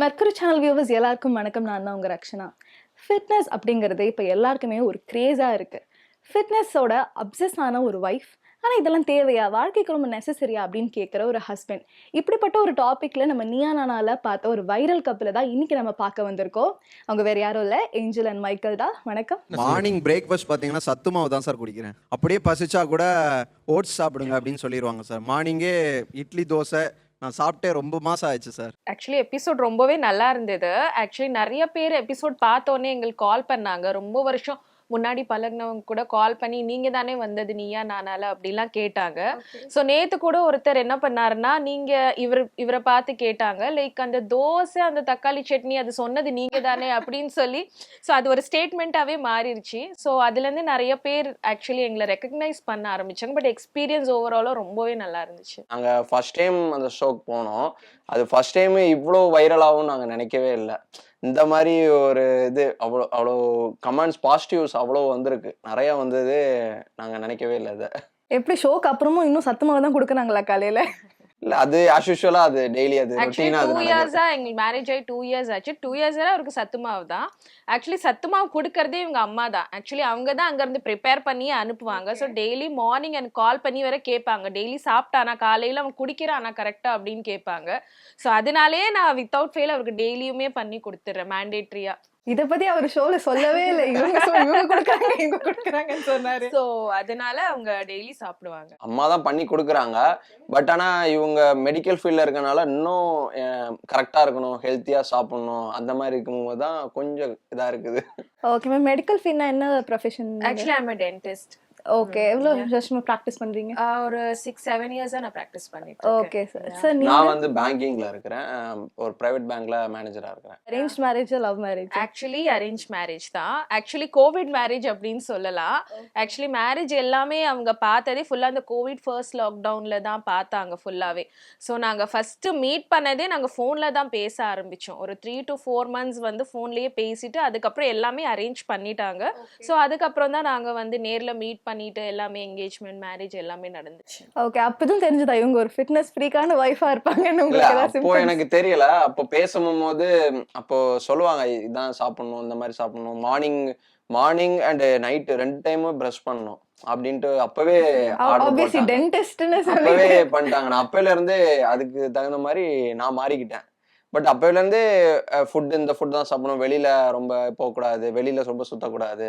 Mercury channel viewers எல்லாருக்கும் வணக்கம். நான் தான் உங்கள் ரக்ஷனா. ஃபிட்னஸ் அப்படிங்கிறது இப்போ எல்லாருக்குமே ஒரு க்ரேஸாக இருக்குது ஃபிட்னஸோட அப்சஸ் ஆன ஒரு ஒய்ஃப் ஆனால் இதெல்லாம் தேவையா? வாழ்க்கைக்கு ரொம்ப நெசசரியா அப்படின்னு கேட்குற ஒரு ஹஸ்பண்ட் இப்படிப்பட்ட ஒரு டாப்பிக்கில் நம்ம நியானானால பார்த்த ஒரு வைரல் கப்பில் தான் இன்னைக்கு நம்ம பார்க்க வந்திருக்கோம். அவங்க வேற யாரும் இல்லை. ஏஞ்சல் அண்ட் மைக்கேல் தான். வணக்கம். மார்னிங் பிரேக்ஃபாஸ்ட் பார்த்தீங்கன்னா சத்து மாவு தான் சார் குடிக்கிறேன். அப்படியே பசிச்சா கூட ஓட்ஸ் சாப்பிடுங்க அப்படின்னு சொல்லிடுவாங்க சார் மார்னிங்கே இட்லி தோசை நான் சாப்பிட்டே ரொம்ப மாசம் ஆயிடுச்சு சார். ஆக்சுவலி எபிசோட் ரொம்பவே நல்லா இருந்தது. ஆக்சுவலி நிறைய பேர் எபிசோட் பார்த்தோன்னே எங்களுக்கு கால் பண்ணாங்க. ரொம்ப வருஷம் முன்னாடி பழகினவங்க கூட கால் பண்ணி நீங்க தானே வந்தது நீயா நானால? அப்படிலாம் கேட்டாங்க. ஸோ நேத்து கூட ஒருத்தர் என்ன பண்ணாருன்னா நீங்க இவர் இவரை பார்த்து கேட்டாங்க. லைக் அந்த தோசை அந்த தக்காளி சட்னி அது சொன்னது நீங்க தானே அப்படின்னு சொல்லி. ஸோ அது ஒரு ஸ்டேட்மெண்ட்டாவே மாறிடுச்சு. ஸோ அதுலேருந்து நிறைய பேர் ஆக்சுவலி எங்களை ரெக்கக்னைஸ் பண்ண ஆரம்பிச்சாங்க. பட் எக்ஸ்பீரியன்ஸ் ஓவராலாக ரொம்பவே நல்லா இருந்துச்சு. நாங்கள் ஃபர்ஸ்ட் டைம் அந்த ஷோக்கு போனோம். அது ஃபர்ஸ்ட் டைம் இவ்வளோ வைரல் ஆகும்னு நாங்கள் நினைக்கவே இல்லை. இந்த மாதிரி ஒரு இது அவ்வளோ அவ்வளோ கமெண்ட்ஸ் பாசிட்டிவ்ஸ் அவ்வளோ வந்திருக்கு. நிறையா வந்தது நாங்கள் நினைக்கவே இல்லை இதை. எப்படி ஷோக்கு அப்புறமும் இன்னும் சத்தமாக தான் கொடுக்குறாங்களா காலையில்? இல்லை அது ஆஸ் யூஷுவலாக அது டெய்லி அது ரொட்டீனாக அது. இயர்ஸா எங்களுக்கு மேரேஜ் ஆகி டூ இயர்ஸ் ஆச்சு. டூ இயர்ஸ் அவருக்கு சத்து மாவு தான். ஆக்சுவலி சத்து மாவு கொடுக்கறதே இவங்க அம்மா தான். ஆக்சுவலி அவங்க தான் அங்கேருந்து ப்ரிப்பேர் பண்ணி அனுப்புவாங்க. ஸோ டெய்லி மார்னிங் எனக்கு கால் பண்ணி வர கேட்பாங்க. டெய்லி சாப்பிட்டானா காலையில் அவன் குடிக்கிறானா கரெக்டாக அப்படின்னு கேட்பாங்க. ஸோ அதனாலே நான் வித்தவுட் ஃபெயில் அவருக்கு டெய்லியுமே பண்ணி கொடுத்துட்றேன் மேண்டேட்ரியா இதை பற்றி அவர் ஷோவில் சொல்லவே இல்லை. இவங்க சொ- இவங்க கொடுக்குறாங்க இவங்க கொடுக்குறாங்கன்னு சொன்னாரு. ஸோ அதனால அவங்க டெய்லி சாப்பிடுவாங்க. அம்மா தான் பண்ணி கொடுக்குறாங்க. பட் ஆனால் இவங்க மெடிக்கல் ஃபீல்டில் இருக்கனால இன்னும் கரெக்டாக இருக்கணும் ஹெல்த்தியாக சாப்பிடணும் அந்த மாதிரி இருக்கும்போது தான் கொஞ்சம் இதாக இருக்குது. ஓகே மேம் மெடிக்கல் ஃபீல்ட்னா என்ன profession actually I'm dentist okay எவ்வளோ வருஷமா ப்ராக்டிஸ் பண்ணுறீங்க ஒரு சிக்ஸ் செவன் இயர்ஸாக நான் ப்ராக்டிஸ் பண்ணிட்டு ஓகே சார் சார் நான் வந்து பேங்கிங்கில் இருக்கிறேன். ஒரு ப்ரைவேட் பேங்க்கில் மேனேஜராக இருக்கிறேன். Arrange marriage love marriage actually arrange marriage தான். ஆக்சுவலி கோவிட் மேரேஜ் அப்படின்னு சொல்லலாம். ஆக்சுவலி மேரேஜ் எல்லாமே அவங்க பார்த்ததே ஃபுல்லாக அந்த கோவிட் ஃபர்ஸ்ட் லாக்டவுனில் தான் பார்த்தாங்க ஃபுல்லாகவே ஸோ நாங்கள் ஃபஸ்ட்டு மீட் பண்ணதே நாங்கள் ஃபோனில் தான் பேச ஆரம்பித்தோம் ஒரு த்ரீ டு ஃபோர் மந்த்ஸ் வந்து ஃபோன்லேயே பேசிட்டு அதுக்கப்புறம் எல்லாமே அரேஞ்ச் பண்ணிட்டாங்க. ஸோ அதுக்கப்புறம் தான் நாங்கள் வந்து நேரில் மீட் பண்ணிட்டு எல்லாமே என்கேஜ்மெண்ட் மேரேஜ் எல்லாமே நடந்துச்சு. ஓகே அப்பதான் தெரிஞ்சதா இவங்க ஒரு ஃபிட்னஸ் ஃப்ரீக்கான ஒய்ஃபா இருப்பாங்கன்னு உங்களுக்கு அப்போ? எனக்கு தெரியல. அப்போ பேசும்போது அப்போ சொல்லுவாங்க இதான் சாப்பிடணும் இந்த மாதிரி சாப்பிடணும். மார்னிங் மார்னிங் அண்ட் நைட் ரெண்டு டைமும் ப்ரஷ் பண்ணணும். அப்படின்ட்டு அப்பவே சொல்லி அப்பவே பண்ணிட்டாங்க. நான் அப்பையில இருந்தே அதுக்கு தகுந்த மாதிரி நான் மாறிக்கிட்டேன். பட் அப்பையில இருந்தே ஃபுட் இந்த ஃபுட் தான் சாப்பிடணும். வெளியில ரொம்ப போகக்கூடாது. வெளியில ரொம்ப சுத்தக்கூடாது.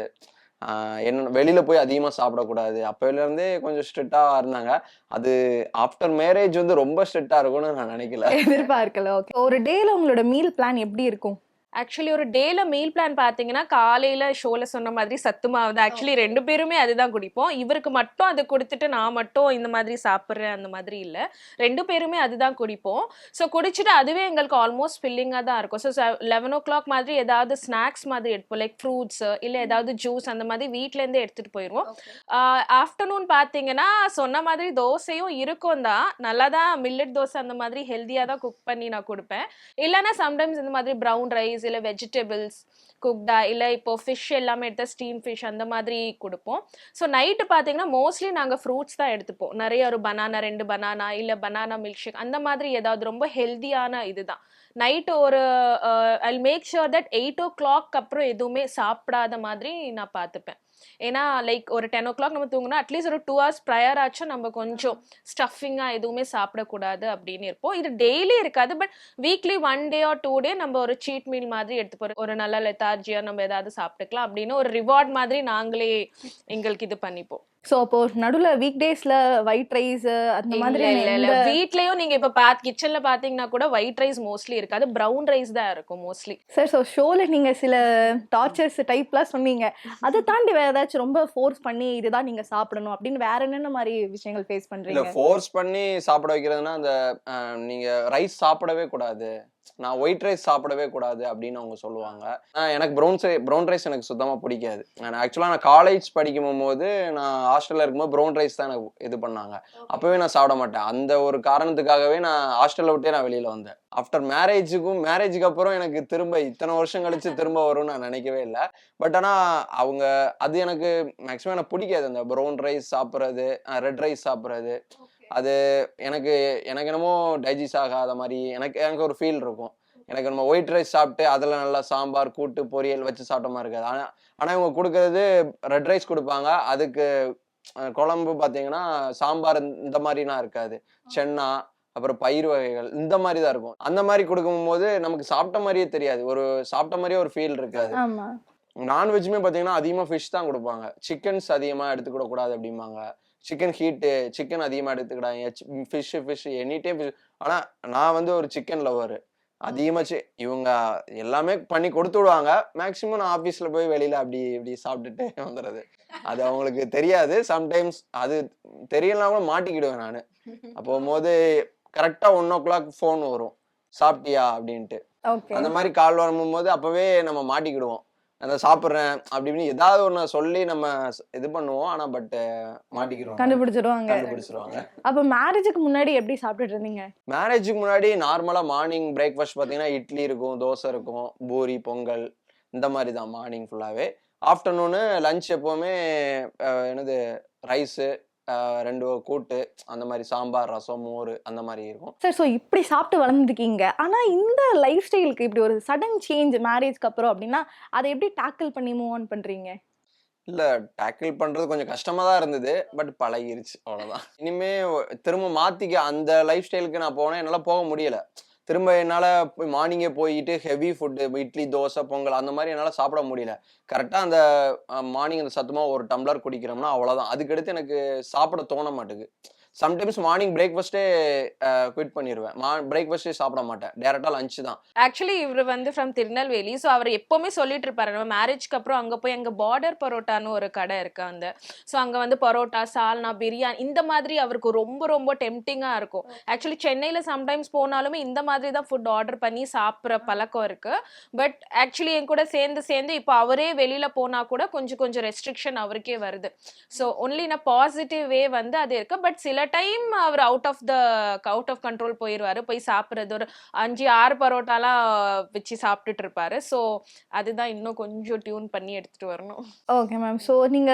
என்ன வெளியில் போய் அதிகமா சாப்பிடக்கூடாது. அப்போலேருந்தே இருந்தே கொஞ்சம் ஸ்ட்ரிக்டாக இருந்தாங்க. அது ஆஃப்டர் மேரேஜ் வந்து ரொம்ப ஸ்ட்ரிக்டாக இருக்கும்னு நான் நினைக்கல. எதிர்பார்க்கல. ஓகே ஒரு டேல உங்களோட மீல் பிளான் எப்படி இருக்கும்? ஆக்சுவலி ஒரு டேல மீல் பிளான் பார்த்தீங்கன்னா காலையில ஷோல சொன்ன மாதிரி சத்து மாவு தான். ஆக்சுவலி ரெண்டு பேருமே அதுதான் குடிப்போம். இவருக்கு மட்டும் அதை கொடுத்துட்டு நான் மட்டும் இந்த மாதிரி சாப்பிட்றேன் அந்த மாதிரி இல்லை. ரெண்டு பேருமே அதுதான் குடிப்போம். ஸோ குடிச்சிட்டு அதுவே எங்களுக்கு ஆல்மோஸ்ட் ஃபில்லிங்காக தான் இருக்கும். ஸோ லெவன் ஓ கிளாக் மாதிரி ஏதாவது ஸ்நாக்ஸ் மாதிரி எடுப்போம். லைக் ஃப்ரூட்ஸ் இல்லை ஏதாவது ஜூஸ் அந்த மாதிரி வீட்டிலேருந்தே எடுத்துகிட்டு போயிடுவோம் ஆஃப்டர்நூன் பார்த்தீங்கன்னா சொன்ன மாதிரி தோசையும் இருக்கும் தான். நல்லா தான் மில்லட் தோசை அந்த மாதிரி ஹெல்த்தியாக தான் குக் பண்ணி நான் கொடுப்பேன். இல்லைன்னா சம்டைம்ஸ் இந்த மாதிரி ப்ரௌன் ரைஸ் இல்லை வெஜிடபிள்ஸ் குக்டா இல்லை இப்போ ஃபிஷ் எல்லாமே எடுத்தால் ஸ்டீம் ஃபிஷ் அந்த மாதிரி கொடுப்போம். ஸோ நைட்டு பார்த்தீங்கன்னா மோஸ்ட்லி நாங்கள் ஃப்ரூட்ஸ் தான் எடுத்துப்போம். நிறைய ஒரு பனானா ரெண்டு பனானா இல்லை பனானா மில்க் ஷேக் அந்த மாதிரி ஏதாவது ரொம்ப ஹெல்த்தியான இதுதான். நைட்டு ஒரு I make sure that eight o'clock அப்புறம் எதுவுமே சாப்பிடாத மாதிரி நான் பார்த்துப்பேன். ஏன்னா லைக் ஒரு டென் ஓ கிளாக் நம்ம தூங்கினா அட்லீஸ்ட் ஒரு டூ ஹவர்ஸ் ப்ரையர் ஆச்சும் நம்ம கொஞ்சம் ஸ்டஃபிங்காக எதுவுமே சாப்பிடக்கூடாது அப்படின்னு இருப்போம். இது டெய்லி இருக்காது but weekly one day or two day நம்ம ஒரு சீட் மீல் மாதிரி எடுத்து போகிறோம் ஒரு நல்ல லெத்தார்ஜியாக நம்ம ஏதாவது சாப்பிட்டுக்கலாம் அப்படின்னு ஒரு ரிவார்ட் மாதிரி நாங்களே எங்களுக்கு இது பண்ணிப்போம். ஸோ அப்போ நடுவுல வீக் டேஸ்ல ஒயிட் ரைஸ் அந்த மாதிரி இல்ல வீட்லயும் நீங்க இப்ப பாத் கிச்சன்ல பாத்தீங்கன்னா கூட ஒயிட் ரைஸ் மோஸ்ட்லி இருக்காது. ப்ரௌன் ரைஸ் தான் இருக்கும் மோஸ்ட்லி சார் ஸோ ஷோல நீங்க சில டார்ச்சர்ஸ் டைப்லாம் சொன்னீங்க. அதை தாண்டி வேற ஏதாச்சும் ரொம்ப ஃபோர்ஸ் பண்ணி இதுதான் நீங்க சாப்பிடணும் அப்படின்னு வேற என்னென்ன மாதிரி விஷயங்கள் ஃபேஸ் பண்றீங்க? ஃபோர்ஸ் பண்ணி சாப்பிட வைக்கிறதுனா அந்த நீங்க ரைஸ் சாப்பிடவே கூடாது. நான் ஒயிட் ரைஸ் சாப்பிடவே கூடாது அப்படின்னு அவங்க சொல்லுவாங்க. எனக்கு ப்ரௌன் ப்ரௌன் ரைஸ் எனக்கு சுத்தமா பிடிக்காது. நான் ஆக்சுவலாக நான் காலேஜ் படிக்கும் போது நான் ஹாஸ்டல்ல இருக்கும்போது ப்ரௌன் ரைஸ் தான் எனக்கு இது பண்ணாங்க. அப்பவே நான் சாப்பிட மாட்டேன். அந்த ஒரு காரணத்துக்காகவே நான் ஹாஸ்டல்ல விட்டே நான் வெளியில வந்தேன். ஆஃப்டர் மேரேஜுக்கும் மேரேஜுக்கு அப்புறம் எனக்கு திரும்ப இத்தனை வருஷம் கழிச்சு திரும்ப வரும்னு நான் நினைக்கவே இல்லை. பட் ஆனா அவங்க அது எனக்கு மேக்ஸிமம் எனக்கு பிடிக்காது. அந்த ப்ரௌன் ரைஸ் சாப்பிட்றது ரெட் ரைஸ் சாப்பிட்றது. அது எனக்கு எனக்கு என்னமோ டைஜஸ்ட் ஆகாத மாதிரி எனக்கு எனக்கு ஒரு ஃபீல் இருக்கும். எனக்கு நம்ம ஒயிட் ரைஸ் சாப்பிட்டு அதில் நல்லா சாம்பார் கூட்டு பொரியல் வச்சு சாப்பிட்ட மாதிரி இருக்காது. ஆனால் ஆனால் இவங்க கொடுக்கறது ரெட் ரைஸ் கொடுப்பாங்க. அதுக்கு குழம்பு பார்த்தீங்கன்னா சாம்பார் இந்த- மாதிரிலாம் இருக்காது. சென்னா அப்புறம் பயிர் வகைகள் இந்த மாதிரி தான் இருக்கும். அந்த மாதிரி கொடுக்கும்போது நமக்கு சாப்பிட்ட மாதிரியே தெரியாது. ஒரு சாப்பிட்ட மாதிரியே ஒரு ஃபீல் இருக்காது. ஆமா. நான்வெஜ்ஜுமே பார்த்தீங்கன்னா அதிகமாக ஃபிஷ் தான் கொடுப்பாங்க. சிக்கன்ஸ் அதிகமாக எடுத்துக்கிட கூடாது அப்படிம்பாங்க. சிக்கன் ஹீட்டு சிக்கன் அதிகமாக எடுத்துக்கிடாங்க fish fish any time fish ஆனால் நான் வந்து ஒரு சிக்கன் லவர் அதிகமாக இவங்க எல்லாமே பண்ணி கொடுத்து விடுவாங்க. மேக்ஸிமம் நான் ஆஃபீஸில் போய் வெளியில் அப்படி இப்படி சாப்பிட்டுட்டு வந்துடுறது அது அவங்களுக்கு தெரியாது. சம்டைம்ஸ் அது தெரியலனா கூட மாட்டிக்கிடுவேன் நான். அப்போ போது கரெக்டாக ஒன் ஓ கிளாக் ஃபோன் வரும். சாப்பிட்டியா? அப்படின்ட்டு. அந்த மாதிரி கால் வரும்போது அப்பவே நம்ம மாட்டிக்கிடுவோம். அந்த சாப்பிட்றேன் அப்படி இப்படின்னு ஏதாவது ஒன்று சொல்லி நம்ம இது பண்ணுவோம். ஆனா பட் மாட்டிக்கிடுவோம் கண்டுபிடிச்சிடுவாங்க கண்டுபிடிச்சிருவாங்க. அப்ப மேரேஜுக்கு முன்னாடி எப்படி சாப்பிட்டுட்டு இருந்தீங்க? மேரேஜுக்கு முன்னாடி நார்மலா மார்னிங் பிரேக்ஃபாஸ்ட் பார்த்தீங்கன்னா இட்லி இருக்கும் தோசை இருக்கும் பூரி பொங்கல் இந்த மாதிரி தான் மார்னிங் ஃபுல்லாகவே ஆஃப்டர்நூனு லஞ்ச் எப்போவுமே என்னது ரைஸு ரெண்டு கூட்டு அந்த மாதிரி சாம்பார் ரசம் மோர் அந்த மாதிரி இருக்கும். சார் ஸோ இப்படி சாப்பிட்டு வளர்ந்துருக்கீங்க. ஆனா இந்த லைஃப் ஸ்டைலுக்கு இப்படி ஒரு சடன் சேஞ்ச் மேரேஜ்க்கு அப்புறம் அப்படின்னா அதை எப்படி டேக்கிள் பண்ணி மூவ் ஆன் பண்றீங்க? இல்ல டேக்கிள் பண்றது கொஞ்சம் கஷ்டமா தான் இருந்தது பட் பழகிருச்சு அவ்வளவுதான். இனிமே ஒ- திரும்ப மாத்திக்க அந்த லைஃப் ஸ்டைலுக்கு நான் போனேன் என்னால போக முடியல. திரும்ப என்னால் போய் மார்னிங்கே போயிட்டு ஹெவி ஃபுட்டு இட்லி தோசை பொங்கல் அந்த மாதிரி என்னால் சாப்பிட முடியல. கரெக்டாக அந்த மார்னிங் அந்த சத்தமாக ஒரு டம்ளர் குடிக்கிறோம்னா அவ்வளோதான் அதுக்கடுத்து எனக்கு சாப்பிட தோண மாட்டேங்குது சம்டைம்ஸ் மார்னிங் பிரேக்ஃபாஸ்ட்டே குவிட் பண்ணிடுவேன் மா பிரேக்ஃபாஸ்ட்டே சாப்பிட மாட்டேன். டேரெக்டாக லஞ்ச் தான். ஆக்சுவலி இவர் வந்து ஃப்ரம் திருநெல்வேலி ஸோ அவர் எப்பவுமே சொல்லிட்டு இருப்பாரு. நம்ம மேரேஜ்க்கு அப்புறம் அங்க போய் அங்க பார்டர் பரோட்டான்னு ஒரு கடை இருக்கு அந்த. ஸோ அங்க வந்து பரோட்டா சால்னா பிரியாணி இந்த மாதிரி அவருக்கு ரொம்ப ரொம்ப டெம்டிங்கா இருக்கும். ஆக்சுவலி சென்னையில சம்டைம்ஸ் போனாலுமே இந்த மாதிரி தான் ஃபுட் ஆர்டர் பண்ணி சாப்பிட்ற பழக்கம் இருக்கு. பட் ஆக்சுவலி என் கூட சேர்ந்து சேர்ந்து இப்போ அவரே வெளியில போனா கூட கொஞ்சம் கொஞ்சம் ரெஸ்ட்ரிக்ஷன் அவருக்கே வருது. So only in positive way வந்து அது இருக்கு. பட் சில time our out of the out of control போயிடுவாரு போய் சாப்பிட்றது. ஒரு அஞ்சு ஆறு பரோட்டாலாம் வச்சு சாப்பிட்டுட்டு இருப்பாரு ஸோ அதுதான் இன்னும் கொஞ்சம் டியூன் பண்ணி எடுத்துட்டு வரணும். ஓகே மேம் ஸோ நீங்க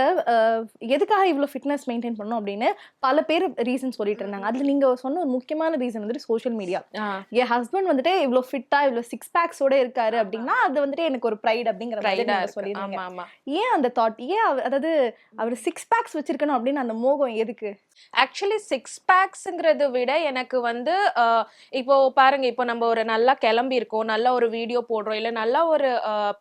எதுக்காக இவ்வளோ ஃபிட்னஸ் மெயின்டைன் பண்ணணும் அப்படின்னு பல பேர் ரீசன் சொல்லிட்டு இருந்தாங்க. அதுல நீங்க சொன்ன ஒரு முக்கியமான ரீசன் வந்துட்டு சோஷியல் மீடியா என் ஹஸ்பண்ட் வந்துட்டு இவ்வளோ ஃபிட்டா இவ்வளோ சிக்ஸ் பேக்ஸோட இருக்காரு அப்படின்னா அது வந்துட்டு எனக்கு ஒரு ப்ரைட் அப்படிங்கிற ஆமா ஏன் அந்த தாட் ஏன் அதாவது அவர் சிக்ஸ் பேக்ஸ் வச்சிருக்கணும் அப்படின்னு அந்த மோகம் எதுக்கு? ஆக்சுவலி சிக்ஸ் பேக்ஸுங்கிறத விட எனக்கு வந்து இப்போ பாருங்க இப்போ நம்ம ஒரு நல்லா கிளம்பி இருக்கோம் நல்ல ஒரு வீடியோ போடுறோம் இல்லை நல்ல ஒரு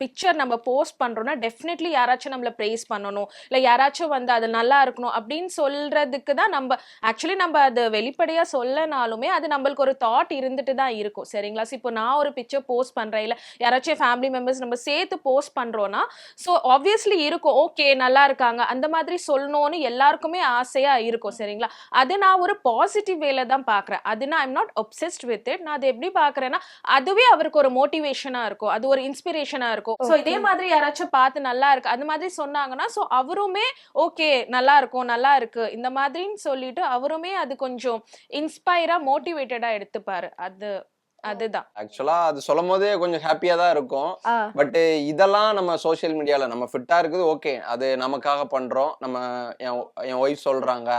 பிக்சர் நம்ம போஸ்ட் பண்றோம்னா டெஃபினெட்லி யாராச்சும் நம்மள ப்ரைஸ் பண்ணணும் இல்லை யாராச்சும் வந்து அது நல்லா இருக்கணும் அப்படின்னு சொல்றதுக்கு தான் நம்ம ஆக்சுவலி நம்ம அது வெளிப்படையா சொல்லனாலுமே அது நம்மளுக்கு ஒரு தாட் இருந்துட்டு தான் இருக்கும் சரிங்களா? இப்போ நான் ஒரு பிக்சர் போஸ்ட் பண்றேன் இல்லை யாராச்சும் ஃபேமிலி மெம்பர்ஸ் நம்ம சேர்த்து போஸ்ட் பண்றோம்னா ஸோ ஆப்வியஸ்லி இருக்கும் ஓகே நல்லா இருக்காங்க அந்த மாதிரி சொல்லணும்னு எல்லாருக்குமே ஆசையா இருக்கும் சரிங்களா? அது நான் ஒரு பாசிட்டிவ் வேல தான் பார்க்குறேன். அது நான் I'm not obsessed with it நான் அதை எப்படி பார்க்குறேன்னா அதுவே அவருக்கு ஒரு மோட்டிவேஷனாக இருக்கும். அது ஒரு இன்ஸ்பிரேஷனாக இருக்கும். ஸோ இதே மாதிரி யாராச்சும் பார்த்து நல்லா இருக்கு அந்த மாதிரி சொன்னாங்கன்னா ஸோ அவருமே ஓகே நல்லா இருக்கும் நல்லா இருக்கு இந்த மாதிரின்னு சொல்லிட்டு அவருமே அது கொஞ்சம் இன்ஸ்பைரா மோட்டிவேட்டடா எடுத்துப்பாரு. அது அதுதான். ஆக்சுவலா அது சொல்லும் போதே கொஞ்சம் ஹாப்பியா தான் இருக்கும். பட் இதெல்லாம் நம்ம சோஷியல் மீடியால நம்ம ஃபிட்டா இருக்குது ஓகே அது நமக்காக பண்றோம். நம்ம என் என் ஒய்ஃப் சொல்றாங்க.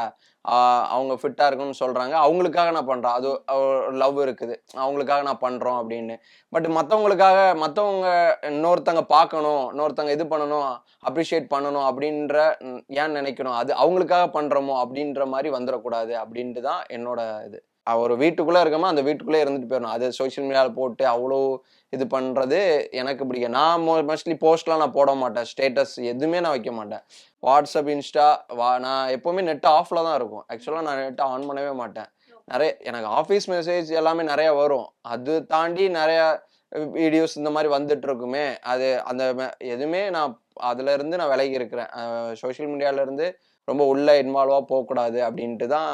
அவங்க ஃபிட்டாக இருக்குன்னு சொல்கிறாங்க அவங்களுக்காக நான் பண்ணுறேன் அது லவ் இருக்குது. அவங்களுக்காக நான் பண்ணுறோம் அப்படின்னு. பட் மற்றவங்களுக்காக மற்றவங்க இன்னொருத்தங்க பார்க்கணும் இன்னொருத்தங்க இது பண்ணணும் அப்ரிஷியேட் பண்ணணும் அப்படின்ற ஏன் நினைக்கணும்? அது அவங்களுக்காக பண்ணுறோமோ அப்படின்ற மாதிரி வந்துடக்கூடாது அப்படின்ட்டு தான் என்னோட இது. ஒரு வீட்டுக்குள்ளே இருக்கமா அந்த வீட்டுக்குள்ளே இருந்துட்டு போயிடணும். அது சோஷியல் மீடியாவில் போட்டு அவ்வளோ இது பண்ணுறது எனக்கு பிடிக்கும். நான் மோ மோஸ்ட்லி போஸ்ட்லாம் நான் போட மாட்டேன். ஸ்டேட்டஸ் எதுவுமே நான் வைக்க மாட்டேன். வாட்ஸ்அப் இன்ஸ்டா வா நான் எப்போவுமே நெட் ஆஃபில் தான் இருக்கும். ஆக்சுவலாக நான் நெட்டை ஆன் பண்ணவே மாட்டேன். நிறைய எனக்கு ஆஃபீஸ் மெசேஜ் எல்லாமே நிறைய வரும். அது தாண்டி நிறையா வீடியோஸ் இந்த மாதிரி வந்துட்டு இருக்குமே அது அந்த எதுவுமே நான் அதுலேருந்து நான் விலகி இருக்கிறேன். சோஷியல் மீடியாவிலேருந்து ரொம்ப உள்ள இன்வால்வா போகக்கூடாது அப்படின்ட்டு தான்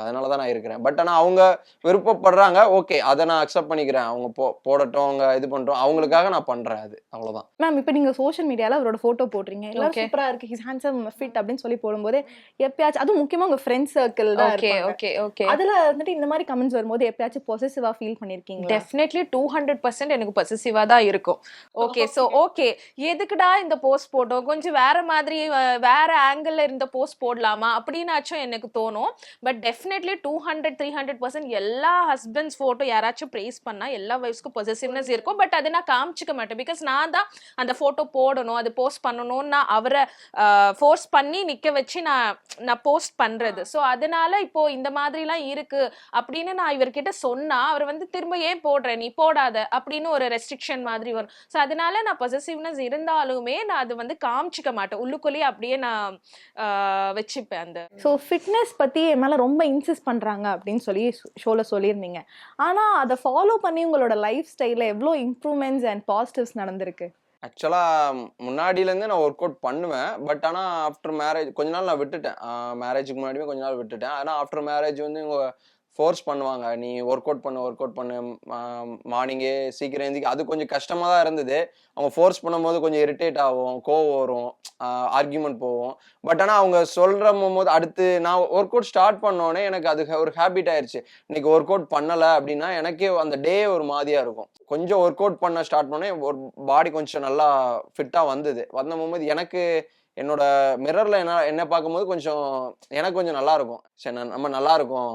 அதனால தான் நான் இருக்கிறேன். பட் ஆனால் அவங்க விருப்பப்படுறாங்க ஓகே அதை நான் அக்செப்ட் பண்ணிக்கிறேன். அவங்க போ போடட்டும் அவங்க இது பண்றோம். அவங்களுக்காக நான் பண்றேன் அது அவ்வளவுதான். மேம் இப்போ நீங்க சோஷியல் மீடியால அவரோட போட்டோ போடுறீங்க எல்லாரும் Okay. சூப்பரா இருக்கு. ஹிஸ் ஹேண்ட்ஸம் ஃபிட் அப்படின்னு சொல்லி போடும்போது எப்பயாச்சும் அதுவும் முக்கியமா உங்க ஃப்ரெண்ட்ஸ் சர்க்கிள் தான் ஓகே. ஓகே ஓகே அதுல வந்துட்டு இந்த மாதிரி கமெண்ட்ஸ் வரும்போது எப்பயாச்சும் பொசசிவா ஃபீல் பண்ணிருக்கீங்களா? டெஃபினெட்லி டூ ஹண்ட்ரட் பர்சன்ட் எனக்கு பொசசிவாக தான் இருக்கும். ஓகே ஸோ ஓகே எதுக்குடா இந்த போஸ்ட் போட்டோம்? கொஞ்சம் வேற மாதிரி வேற ஆங்கிள் இருந்த போஸ்ட் போடலாமா அப்படின்னாச்சும் எனக்கு தோணும். But definitely two hundred three hundred percent எல்லா ஹஸ்பண்ட்ஸ் ஃபோட்டோ யாராச்சும் ப்ரேஸ் பண்ணா எல்லா வைஃப்ஸ்க்கும் பொசசிவ்னஸ் இருக்கும். பட் அதை நான் காமிச்சிக்க மாட்டேன். பிகாஸ் நான் தான் அந்த ஃபோட்டோ போடணும் அது போஸ்ட் பண்ணணும்னு நான் அவரை ஃபோர்ஸ் பண்ணி நிக்க வச்சு நான் நான் போஸ்ட் பண்றது. ஸோ அதனால இப்போ இந்த மாதிரிலாம் இருக்கு அப்படின்னு நான் இவர்கிட்ட சொன்னா அவர் வந்து திரும்ப ஏன் போடுற? நீ போடாத அப்படின்னு ஒரு ரெஸ்ட்ரிக்ஷன் மாதிரி வரும். ஸோ அதனால நான் பொசசிவ்னஸ் இருந்தாலுமே நான் அது வந்து காமிச்சிக்க மாட்டேன். உள்ளுக்குள்ளேயே அப்படியே நான் வச்சுப்பேன் அந்த ஸோ ஃபிட்னஸ் பற்றி என் மேலே ரொம்ப இன்சிஸ்ட் பண்ணுறாங்க அப்படின்னு சொல்லி ஷோவில் சொல்லியிருந்தீங்க. ஆனால் அதை ஃபாலோ பண்ணி உங்களோட லைஃப் ஸ்டைலில் எவ்வளோ இம்ப்ரூவ்மெண்ட்ஸ் அண்ட் பாசிட்டிவ்ஸ் நடந்திருக்கு? ஆக்சுவலாக முன்னாடியிலேருந்தே நான் ஒர்க் அவுட் பண்ணுவேன். பட் ஆனால் ஆஃப்டர் மேரேஜ் கொஞ்ச நாள் நான் விட்டுட்டேன். மேரேஜுக்கு முன்னாடியுமே கொஞ்ச நாள் விட்டுட்டேன். ஆனால் ஆஃப்டர் மேரேஜ் வந்து ஃபோர்ஸ் பண்ணுவாங்க. நீ ஒர்க் அவுட் பண்ணு. ஒர்க் அவுட் பண்ணு மார்னிங்கே சீக்கிரம் எழுந்திக்க அது கொஞ்சம் கஷ்டமாக தான் இருந்தது. அவங்க ஃபோர்ஸ் பண்ணும்போது கொஞ்சம் இரிட்டேட் ஆகும் கோவம் வரும் ஆர்கியூமெண்ட் போகும். பட் ஆனால் அவங்க சொல்கிற போது அடுத்து நான் ஒர்க் அவுட் ஸ்டார்ட் பண்ணோன்னே எனக்கு அது ஒரு ஹேபிட் ஆயிடுச்சு இன்னைக்கு ஒர்க் அவுட் பண்ணலை அப்படின்னா எனக்கே அந்த டே ஒரு மாதிரியாக இருக்கும். கொஞ்சம் ஒர்க் அவுட் பண்ண ஸ்டார்ட் பண்ணோன்னே ஒரு பாடி கொஞ்சம் நல்லா ஃபிட்டாக வந்தது. வந்த போகும்போது எனக்கு என்னோட மிரர்ல என்ன என்ன பார்க்கும்போது கொஞ்சம் எனக்கு கொஞ்சம் நல்லா இருக்கும். சரி நம்ம நல்லா இருக்கும்.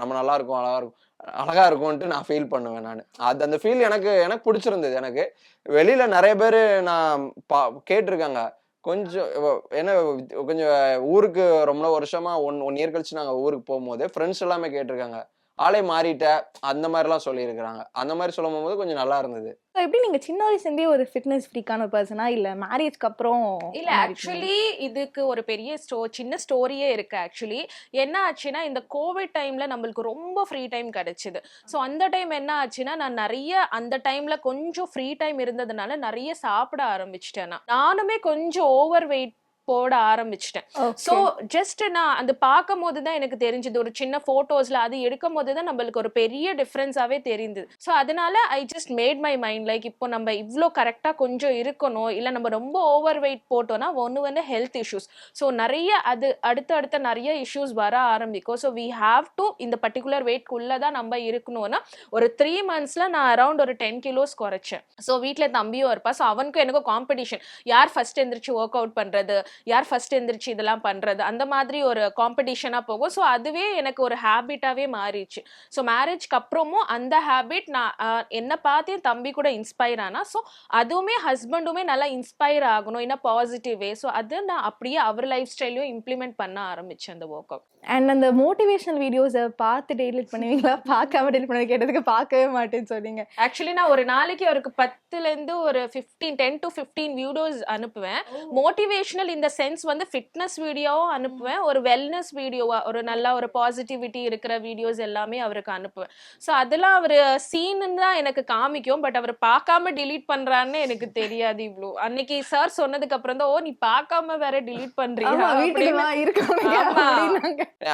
நம்ம நல்லா இருக்கும் அழகா இருக்கும் அழகா இருக்கும்ன்ட்டு நான் ஃபீல் பண்ணுவேன் நான். அது அந்த ஃபீல் எனக்கு எனக்கு பிடிச்சிருந்தது எனக்கு. வெளியில நிறைய பேர் நான் பா கேட்டிருக்காங்க. கொஞ்சம் ஏன்னா என்ன கொஞ்சம் ஊருக்கு ரொம்ப வருஷமா ஒன் ஒன் இயர் கழிச்சு நாங்கள் ஊருக்கு போகும்போது ஃப்ரெண்ட்ஸ் எல்லாமே கேட்டிருக்காங்க. ஆளே மாறிட்ட. அந்த மாதிரிலாம் சொல்லியிருக்கிறாங்க. அந்த மாதிரி சொல்லும் போது கொஞ்சம் நல்லா இருந்தது. எப்படி நீங்கள் சின்ன வயசுலேருந்தே ஒரு ஃபிட்னஸ் ஃப்ரீக்கான பர்சனா இல்லை மேரேஜ்க்கு அப்புறம் இல்ல ஆக்சுவலி இதுக்கு ஒரு பெரிய ஸ்டோ சின்ன ஸ்டோரியே இருக்கு ஆக்சுவலி என்ன ஆச்சுன்னா இந்த கோவிட் டைம்ல நம்மளுக்கு ரொம்ப ஃப்ரீ டைம் கிடைச்சிது. ஸோ அந்த டைம் என்ன ஆச்சுன்னா நான் நிறைய அந்த டைம்ல கொஞ்சம் ஃப்ரீ டைம் இருந்ததுனால நிறைய சாப்பிட ஆரம்பிச்சிட்டேன் நான். நானுமே கொஞ்சம் ஓவர் வெயிட் போட ஆரம்பிச்சிட்டேன். ஸோ ஜஸ்ட் நான் அந்த பார்க்கும் போது தான் எனக்கு தெரிஞ்சது. ஒரு சின்ன ஃபோட்டோஸில் அது எடுக்கும் போது தான் நம்மளுக்கு ஒரு பெரிய டிஃப்ரென்ஸாகவே தெரிந்தது. ஸோ அதனால I just made my mind like இப்போ நம்ம இவ்வளோ கரெக்டாக கொஞ்சம் இருக்கணும் இல்லை நம்ம ரொம்ப ஓவர் வெயிட் போட்டோம்னா ஒன்று வந்து ஹெல்த் இஷ்யூஸ் ஸோ நிறைய அது அடுத்த அடுத்த நிறைய இஷ்யூஸ் வர ஆரம்பிக்கும். ஸோ வி ஹாவ் டு இந்த பர்டிகுலர் வெயிட்குள்ளே தான் நம்ம இருக்கணும்னா ஒரு த்ரீ மந்த்ஸில் நான் அரௌண்ட் ஒரு டென் கிலோஸ் குறைச்சேன். ஸோ வீட்டில் தம்பியும் இருப்பா. ஸோ அவனுக்கும் எனக்கும் காம்படிஷன் யார் ஃபர்ஸ்ட் எந்திரிச்சு ஒர்க் அவுட் பண்ணுறது யார் ஃபர்ஸ்ட் எந்திரிச்சு இதெல்லாம் பண்றது? அந்த மாதிரி ஒரு காம்படிஷனா போகும். ஸோ அதுவே எனக்கு ஒரு ஹேபிட்டாவே மாறிடுச்சு. ஸோ மேரேஜ்க்கு அப்புறமும் அந்த ஹேபிட் நான் என்னை பார்த்து என் தம்பி கூட இன்ஸ்பயர் ஆனா ஸோ அதுவுமே ஹஸ்பண்டுமே நல்லா இன்ஸ்பயர் ஆகணும் என்ன பாசிட்டிவ் வே ஸோ அது நான் அப்படியே அவர் லைஃப் ஸ்டைலையும் இம்ப்ளிமெண்ட் பண்ண ஆரம்பிச்சேன் அந்த ஒர்க் அவுட் அண்ட் அந்த மோட்டிவேஷனல் வீடியோஸை பார்த்து டெய்லிட் பண்ணுவீங்களா? பார்க்காம டெலிட் பண்ண கேட்டதுக்கு பார்க்கவே மாட்டேன்னு சொன்னீங்க. ஆக்சுவலி நான் ஒரு நாளைக்கு அவருக்கு பத்துலேருந்து ஒரு fifteen ten to fifteen videos அனுப்புவேன். மோட்டிவேஷனல் இந்த சென்ஸ் வந்து ஃபிட்னஸ் வீடியோவும் அனுப்புவேன். ஒரு வெல்னஸ் வீடியோவா ஒரு நல்ல ஒரு பாசிட்டிவிட்டி இருக்கிற வீடியோஸ் எல்லாமே அவருக்கு அனுப்புவேன். ஸோ அதெல்லாம் அவர் சீனு தான் எனக்கு காமிக்கும். பட் அவர் பார்க்காம delete பண்றான்னு எனக்கு தெரியாது இவ்வளோ அன்னைக்கு சார் சொன்னதுக்கு அப்புறம் தான் ஓ நீ பார்க்காம வேற delete பண்றியா?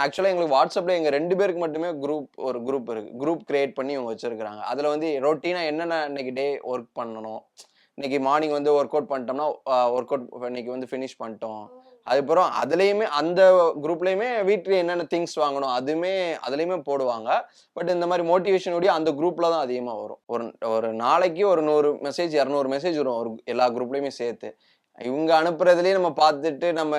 ஆக்சுவலாக எங்களுக்கு வாட்ஸ்அப்ல எங்க ரெண்டு பேருக்கு மட்டுமே குரூப் ஒரு குரூப் இருக்கு. குரூப் கிரியேட் பண்ணி இவங்க வச்சிருக்காங்க அதுல வந்து ரொட்டீனா என்னென்ன இன்னைக்கு டே ஒர்க் பண்ணணும்? இன்னைக்கு மார்னிங் வந்து ஒர்க் அவுட் பண்ணிட்டோம்னா ஒர்க் அவுட் இன்னைக்கு வந்து ஃபினிஷ் பண்ணிட்டோம். அதுக்கப்புறம் அதுலேயுமே அந்த குரூப்லேயுமே வீட்டில் என்னென்ன திங்ஸ் வாங்கணும் அதுவுமே அதுலேயுமே போடுவாங்க. பட் இந்த மாதிரி மோட்டிவேஷன் வீடியோ அந்த குரூப்பில் தான் அதிகமாக வரும். ஒரு ஒரு நாளைக்கு ஒரு நூறு மெசேஜ் இரநூறு மெசேஜ் வரும். ஒரு எல்லா குரூப்லேயுமே சேர்த்து. இவங்க அனுப்புறதுலயே நம்ம பார்த்துட்டு நம்ம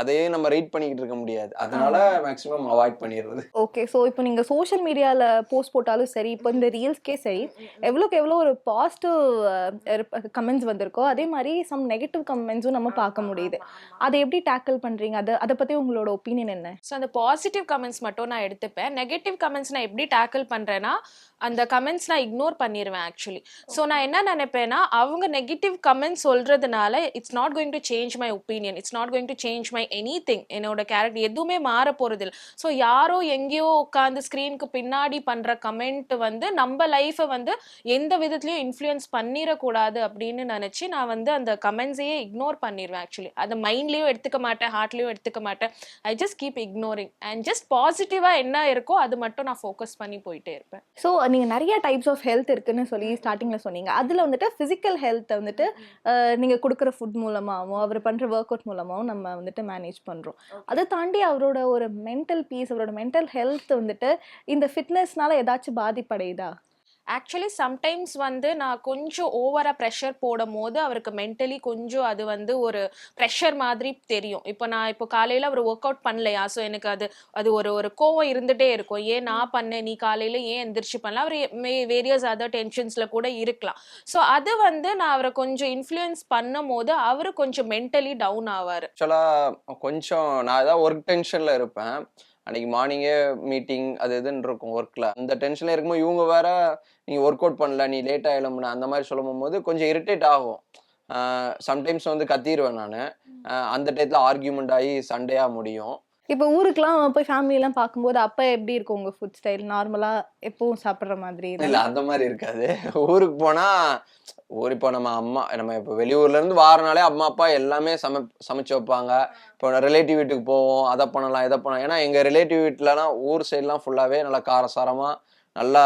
அதையே நம்ம ரீட் பண்ணிக்கிட்டு இருக்க முடியாது. அதனால மேக்ஸிமம் அவாய்ட் பண்ணிடுறது. ஓகே ஸோ இப்போ நீங்கள் சோஷியல் மீடியாவில் போஸ்ட் போட்டாலும் சரி இப்போ இந்த ரீல்ஸ்க்கே சரி எவ்வளோக்கு எவ்வளோ ஒரு பாசிட்டிவ் கமெண்ட்ஸ் வந்திருக்கோ அதே மாதிரி சம் நெகட்டிவ் கமெண்ட்ஸும் நம்ம பார்க்க முடியுது. அதை எப்படி டேக்கிள் பண்ணுறீங்க அதை அதை பற்றி உங்களோட ஒப்பீனியன் என்ன? ஸோ அந்த பாசிட்டிவ் கமெண்ட்ஸ் மட்டும் நான் எடுத்துப்பேன். நெகட்டிவ் கமெண்ட்ஸ் நான் எப்படி டேக்கிள் பண்ணுறேன்னா அந்த கமெண்ட்ஸ் நான் இக்னோர் பண்ணிடுவேன் ஆக்சுவலி ஸோ நான் என்ன நினைப்பேன்னா அவங்க நெகட்டிவ் கமெண்ட்ஸ் சொல்கிறதுனால it's not going to change my opinion it's not going to change my anything என்னோட கேரக்டர் எதுவுமே மாற போகிறதில்ல ஸோ யாரோ எங்கேயோ உட்காந்து ஸ்க்ரீனுக்கு பின்னாடி பண்ணுற கமெண்ட் வந்து நம்ம லைஃப்பை வந்து எந்த விதத்துலையும் இன்ஃப்ளூயன்ஸ் பண்ணிடக்கூடாது அப்படின்னு நினச்சி நான் வந்து அந்த கமெண்ட்ஸையே இக்னோர் பண்ணிடுவேன் ஆக்சுவலி அதை மைண்ட்லேயும் எடுத்துக்க மாட்டேன் ஹார்ட்லேயும் எடுத்துக்க மாட்டேன். I just keep ignoring and just பாசிட்டிவாக என்ன இருக்கோ அது மட்டும் நான் ஃபோக்கஸ் பண்ணி போயிட்டே இருப்பேன். ஸோ நீங்கள் நிறைய டைப்ஸ் ஆஃப் ஹெல்த் இருக்குன்னு சொல்லி ஸ்டார்டிங்கில் சொன்னீங்க. அதில் வந்துட்டு ஃபிசிக்கல் ஹெல்த்தை வந்துட்டு நீங்கள் கொடுக்குற ஃபுட் மூலமாகவும் அவர் பண்ணுற ஒர்க் அவுட் மூலமாகவும் நம்ம வந்துட்டு மேனேஜ் பண்ணுறோம் அதை தாண்டி அவரோட ஒரு மென்டல் பீஸ் அவரோட மென்டல் ஹெல்த் வந்துட்டு இந்த ஃபிட்னஸ்னால ஏதாச்சும் பாதிப்படையுதா? ஆக்சுவலி சம்டைம்ஸ் வந்து நான் கொஞ்சம் ஓவராக ப்ரெஷர் போடும் போது அவருக்கு மென்டலி கொஞ்சம் அது வந்து ஒரு ப்ரெஷர் மாதிரி தெரியும். இப்போ நான் இப்போ காலையில் அவர் ஒர்க் அவுட் பண்ணலையா? ஸோ எனக்கு அது அது ஒரு ஒரு கோவம் இருந்துட்டே இருக்கும். ஏன் நான் பண்ணேன்? நீ காலையில் ஏன் எந்திரிச்சு பண்ணல? அவர் மே வேரியஸ் அதர் டென்ஷன்ஸில் கூட இருக்கலாம். ஸோ அது வந்து நான் அவரை கொஞ்சம் இன்ஃப்ளூயன்ஸ் பண்ணும் போது அவர் கொஞ்சம் மென்டலி டவுன் ஆவார். ஆக்சுவலாக கொஞ்சம் நான் ஏதாவது ஒர்க் டென்ஷனில் இருப்பேன். அன்னைக்கு மார்னிங்கே மீட்டிங் அது இதுன்னு இருக்கும் ஒர்க்கில் அந்த டென்ஷனில் இருக்கும்போது இவங்க வேற நீ ஒர்க் அவுட் பண்ணல நீ லேட்டாக எழும்புன. அந்த மாதிரி சொல்லும் போது கொஞ்சம் இரிட்டேட் ஆகும். சம்டைம்ஸ் வந்து கத்திடுவேன் நான். அந்த டயத்தில் ஆர்கியூமெண்ட் ஆகி சண்டையாக முடியும். இப்போ ஊருக்குலாம் போய் எல்லாம் பார்க்கும்போது அப்ப எப்படி இருக்கும் உங்க ஃபுட் ஸ்டைல் நார்மலா எப்பவும் சாப்பிடுற மாதிரி இல்ல அந்த மாதிரி இருக்காது. ஊருக்கு போனா ஊர் இப்போ நம்ம அம்மா நம்ம இப்போ வெளியூர்ல இருந்து வாரனாலே அம்மா அப்பா எல்லாமே சமை சமைச்சு வைப்பாங்க. இப்போ ரிலேட்டிவ் வீட்டுக்கு போவோம் அதை பண்ணலாம் இதை பண்ணலாம். ஏன்னா எங்க ரிலேட்டிவ் வீட்டிலலாம் ஊர் சைட்லாம் ஃபுல்லாவே நல்லா காரசாரமா நல்லா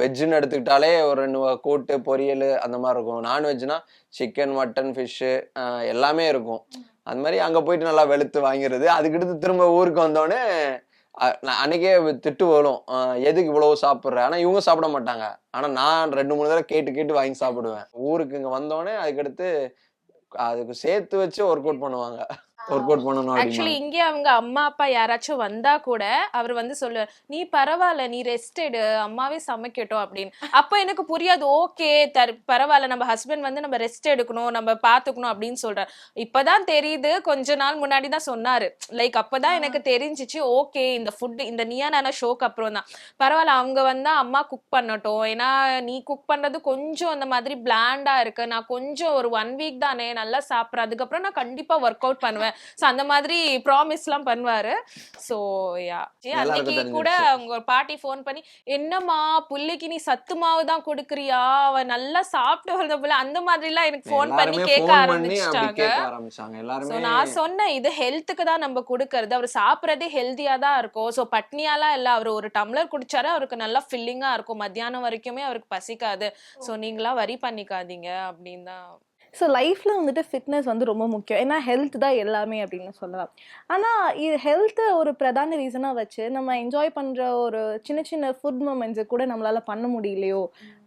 வெஜ்ஜுன்னு எடுத்துக்கிட்டாலே ஒரு ரெண்டு கூட்டு பொரியல் அந்த மாதிரி இருக்கும். நான்வெஜ்னா சிக்கன் மட்டன் ஃபிஷ்ஷு எல்லாமே இருக்கும். அது மாதிரி அங்கே போயிட்டு நல்லா வெளுத்து வாங்கிறது. அதுக்கடுத்து திரும்ப ஊருக்கு வந்தோடனே நான் அன்னைக்கே திட்டு வரும். எதுக்கு இவ்வளவு சாப்பிட்ற? ஆனால் இவங்க சாப்பிட மாட்டாங்க. ஆனால் நான் ரெண்டு மூணு தடவை கேட்டு கேட்டு வாங்கி சாப்பிடுவேன். ஊருக்கு இங்கே வந்தோடனே அதுக்கடுத்து அதுக்கு சேர்த்து வச்சு ஒர்க் அவுட் பண்ணுவாங்க. ஒர்க் அவுட் பண்ணணும் ஆக்சுவலி இங்கே அவங்க அம்மா அப்பா யாராச்சும் வந்தா கூட அவர் வந்து சொல்லுவார் நீ பரவாயில்ல நீ ரெஸ்ட் எடு அம்மாவே சமைக்கட்டும் அப்படின்னு. அப்போ எனக்கு புரியாது ஓகே தர் பரவாயில்ல நம்ம ஹஸ்பண்ட் வந்து நம்ம ரெஸ்ட் எடுக்கணும் நம்ம பார்த்துக்கணும் அப்படின்னு சொல்றாரு. இப்பதான் தெரியுது கொஞ்ச நாள் முன்னாடி தான் சொன்னாரு. லைக் அப்பதான் எனக்கு தெரிஞ்சிச்சு ஓகே இந்த ஃபுட் இந்த நீயா நானா ஷோக்கு அப்புறம் தான். பரவாயில்ல அவங்க வந்தா அம்மா குக் பண்ணட்டும். ஏன்னா நீ குக் பண்றது கொஞ்சம் அந்த மாதிரி பிளாண்டா இருக்கு. நான் கொஞ்சம் ஒரு ஒன் வீக் தானே நல்லா சாப்பிட்றேன். அதுக்கப்புறம் நான் கண்டிப்பா ஒர்க் அவுட் பண்ணுவேன். ஸோ அந்த மாதிரி ப்ராமிஸ் எல்லாம் பண்ணுவாரு. ஸோ யா அன்னைக்கு. கூட அவங்க பாட்டி ஃபோன் பண்ணி என்னம்மா புள்ளைக்கு நீ சத்து மாவு தான் கொடுக்குறியா? அவ நல்லா சாப்பிட்டு வந்த போல அந்த மாதிரி எல்லாம் எனக்கு ஃபோன் பண்ணி கேட்க ஆரம்பிச்சிட்டாங்க. நான் சொன்னேன் இது ஹெல்த்துக்கு தான் நம்ம கொடுக்கறது. அவர் சாப்பிட்றதே ஹெல்த்தியாக தான் இருக்கும். ஸோ பட்னியாலாம் இல்லை. அவர் ஒரு டம்ளர் குடிச்சாரு. அவருக்கு நல்லா ஃபில்லிங்காக இருக்கும். மத்தியானம் வரைக்குமே அவருக்கு பசிக்காது. ஸோ நீங்களா வரி பண்ணிக்காதீங்க. அப்படின்னு தான் ஸோ லைஃப்ல வந்துட்டு ஃபிட்னஸ் வந்து ரொம்ப முக்கியம். ஏன்னா ஹெல்த் தான் எல்லாமே அப்படின்னு சொல்லலாம். ஆனா இது ஹெல்த்தை ஒரு பிரதான ரீசனா வச்சு நம்ம என்ஜாய் பண்ற ஒரு சின்ன சின்ன ஃபுட் மூமெண்ட்ஸை கூட நம்மளால பண்ண முடியலையோ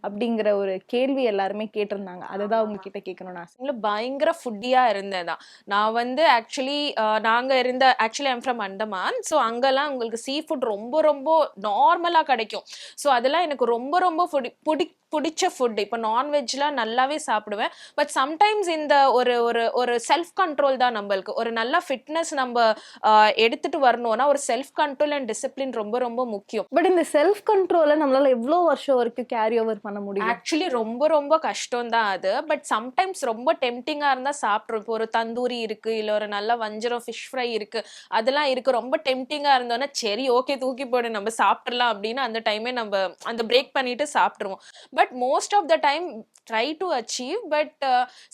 அப்படிங்கிற ஒரு கேள்வி எல்லாருமே கேட்டிருந்தாங்க. அதுதான் உங்ககிட்ட கேட்கணும் நான் பயங்கர ஃபுட்டியா இருந்தேன் தான் நான் வந்து ஆக்சுவலி நாங்க இருந்த actually I'm from Andaman so அங்கெல்லாம் உங்களுக்கு சீ ஃபுட் ரொம்ப ரொம்ப நார்மலா கிடைக்கும். ஸோ அதெல்லாம் எனக்கு ரொம்ப ரொம்ப புடி பிடி பிடிச்ச ஃபுட் இப்போ நான்வெஜ்லாம் நல்லாவே சாப்பிடுவேன். பட் சம்டைம்ஸ் இந்த ஒரு ஒரு ஒரு செல்ஃப் கண்ட்ரோல் தான் நம்மளுக்கு. ஒரு நல்ல ஃபிட்னஸ் நம்ம எடுத்துட்டு வரணும்னா ஒரு செல்ஃப் கண்ட்ரோல் அண்ட் டிசிப்ளின் ரொம்ப ரொம்ப முக்கியம். பட் இந்த செல்ஃப் கண்ட்ரோலை நம்மளால எவ்வளோ வருஷம் வரைக்கும் கேரி ஓவர் பண்ண முடியும்? ஆக்சுவலி ரொம்ப ரொம்ப கஷ்டம் தான் அது. பட் சம்டைம்ஸ் ரொம்ப டெம்டிங்காக இருந்தால் சாப்பிட்றோம் இப்போ ஒரு தந்தூரி இருக்கு இல்லை ஒரு நல்ல வஞ்சரம் ஃபிஷ் ஃப்ரை இருக்கு அதெல்லாம் இருக்கு. ரொம்ப டெம்டிங்காக இருந்தோன்னா சரி ஓகே தூக்கி போடு நம்ம சாப்பிட்றலாம் அப்படின்னு அந்த டைமே நம்ம அந்த பிரேக் பண்ணிட்டு சாப்பிட்ருவோம் but most of the time try to achieve but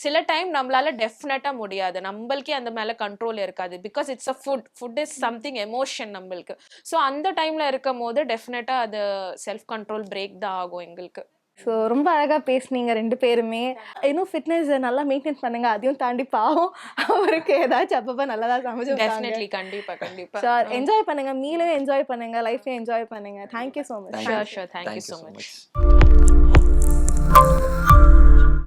சில டைம் நம்மளால டெஃபினட்டாக முடியாது. நம்மளுக்கே அந்த மேலே கண்ட்ரோல் இருக்காது. Because it's a food food is something emotion நம்மளுக்கு. ஸோ அந்த டைமில் இருக்கும் போது டெஃபினட்டாக அது செல்ஃப் கண்ட்ரோல் பிரேக் தான் ஆகும் எங்களுக்கு. ஸோ ரொம்ப அழகா பேசுனீங்க ரெண்டு பேருமே. இன்னும் ஃபிட்னஸ் நல்லா மெயின்டைன் பண்ணுங்க. அதையும் தாண்டி பாவம் அவருக்கு ஏதாச்சும் அப்பப்போ நல்லதா சமைச்சு வைப்பாங்க. டெஃபினெட்லி கண்டிப்பா கண்டிப்பா. ஷோர் என்ஜாய் பண்ணுங்க. மீலையும் என்ஜாய் பண்ணுங்க. லைஃபையும் என்ஜாய் பண்ணுங்க. Thank you so much Sure, sure. Thank you so so much. much.